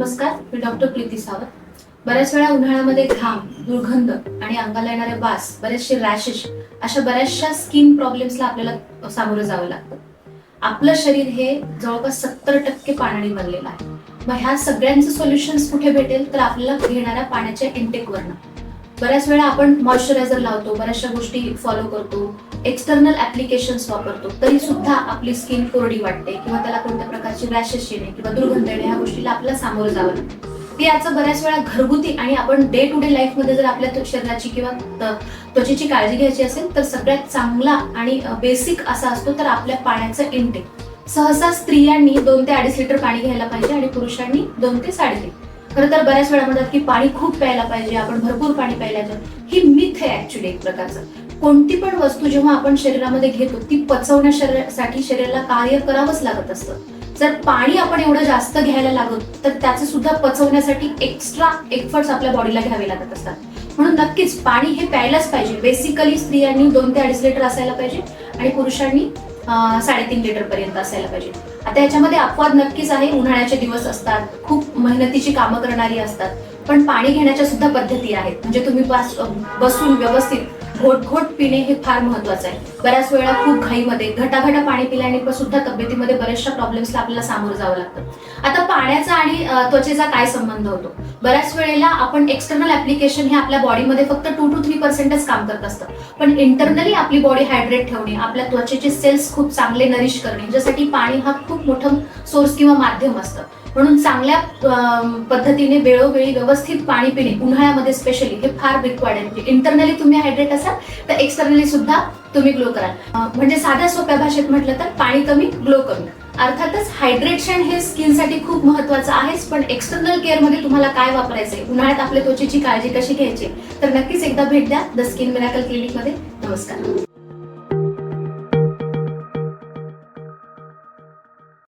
नमस्कार मी डॉक्टर प्रीती सावंत. बऱ्याच वेळा उन्हाळ्यामध्ये घाम दुर्गंध आणि अंगाला येणारे वास बरेचसे रॅशेस अशा बऱ्याचशा स्किन प्रॉब्लेम्सला आपल्याला सामोरं जावं लागतं. आपलं शरीर हे जवळपास सत्तर टक्के पाण्याने बनलेलं आहे. मग ह्या सगळ्यांचं सोल्युशन्स कुठे भेटेल? तर आपल्याला घेणाऱ्या पाण्याच्या इंटेकवरनं बऱ्याच वेळा आपण मॉइश्चरायझर लावतो बऱ्याचशा गोष्टी फॉलो करतो एक्सटर्नल ऍप्लिकेशन्स वापरतो तरी सुद्धा आपली स्किन कोरडी वाटते किंवा त्याला कोणत्या प्रकारची रॅशेस येणे किंवा दुर्गंध येणे ह्या गोष्टीला आपल्याला सामोरं जावं लागतं. ते याचं बऱ्याच वेळा घरगुती आणि आपण डे टू डे लाईफमध्ये जर आपल्या शरीराची किंवा त्वचेची काळजी घ्यायची असेल तर सगळ्यात चांगला आणि बेसिक असा असतो तर आपल्या पाण्याचं इंटेक सहसा स्त्रियांनी दोन ते अडीच लिटर पाणी घ्यायला पाहिजे आणि पुरुषांनी दोन ते साडेतीन खरं तर बऱ्याच वेळा म्हणतात की पाणी खूप प्यायला पाहिजे आपण भरपूर पाणी प्यायला पाहिजे. ही मिथ आहे ऍक्च्युली एक प्रकारचं. कोणती पण वस्तू जेव्हा आपण शरीरामध्ये घेतो ती पचवण्या शरीरासाठी शरीराला कार्य करावंच लागत असतं. जर पाणी आपण एवढं जास्त घ्यायला लागत तर त्याचं सुद्धा पचवण्यासाठी एक्स्ट्रा एफर्ट्स आपल्या बॉडीला घ्यावे लागत असतात. म्हणून नक्कीच पाणी हे प्यायलाच पाहिजे. बेसिकली स्त्रियांनी दोन ते अडीच लिटर असायला पाहिजे आणि पुरुषांनी साडेतीन लिटर पर्यंत असायला पाहिजे. आता याच्यामध्ये अपवाद नक्कीच आहे. उन्हाळ्याचे दिवस असतात. खूप मेहनतीची कामं करणारी असतात. पण पाणी घेण्याच्या सुद्धा पद्धती आहेत. म्हणजे तुम्ही बसून व्यवस्थित घोट घोट पिणे हे फार महत्वाचं आहे. बऱ्याच वेळा खूप घाईमध्ये घटाघटा पाणी पिल्याने पण सुद्धा तब्येतीमध्ये बऱ्याचशा प्रॉब्लेम्सला आपल्याला सामोरं जावं लागतं. आता पाण्याचा आणि त्वचेचा काय संबंध होतो? बऱ्याच वेळेला आपण एक्सटर्नल ऍप्लिकेशन हे आपल्या बॉडीमध्ये फक्त टू टू थ्री पर्सेंटच काम करत असतं. पण इंटरनली आपली बॉडी हायड्रेट ठेवणे आपल्या त्वचेचे सेल्स खूप चांगले नरिश करणे ज्यासाठी पाणी हा खूप मोठं सोर्स किंवा माध्यम असतं. म्हणून चांगल्या पद्धतीने वेळोवेळी व्यवस्थित पाणी पिणे उन्हाळ्यामध्ये स्पेशली हे फार रिक्वायर्ड आहे म्हणजे इंटरनली तुम्ही हायड्रेट असाल तर एक्सटर्नली सुद्धा तुम्ही ग्लो कराल. म्हणजे साध्या सोप्या भाषेत म्हटलं तर पाणी कमी ग्लो कमी. अर्थातच हायड्रेशन हे स्किनसाठी खूप महत्वाचं आहेच पण एक्सटर्नल केअरमध्ये तुम्हाला काय वापरायचंय? उन्हाळ्यात आपल्या त्वचेची काळजी कशी घ्यायची? तर नक्कीच एकदा भेट द्या द स्किन मिराकल क्लिनिकमध्ये. नमस्कार.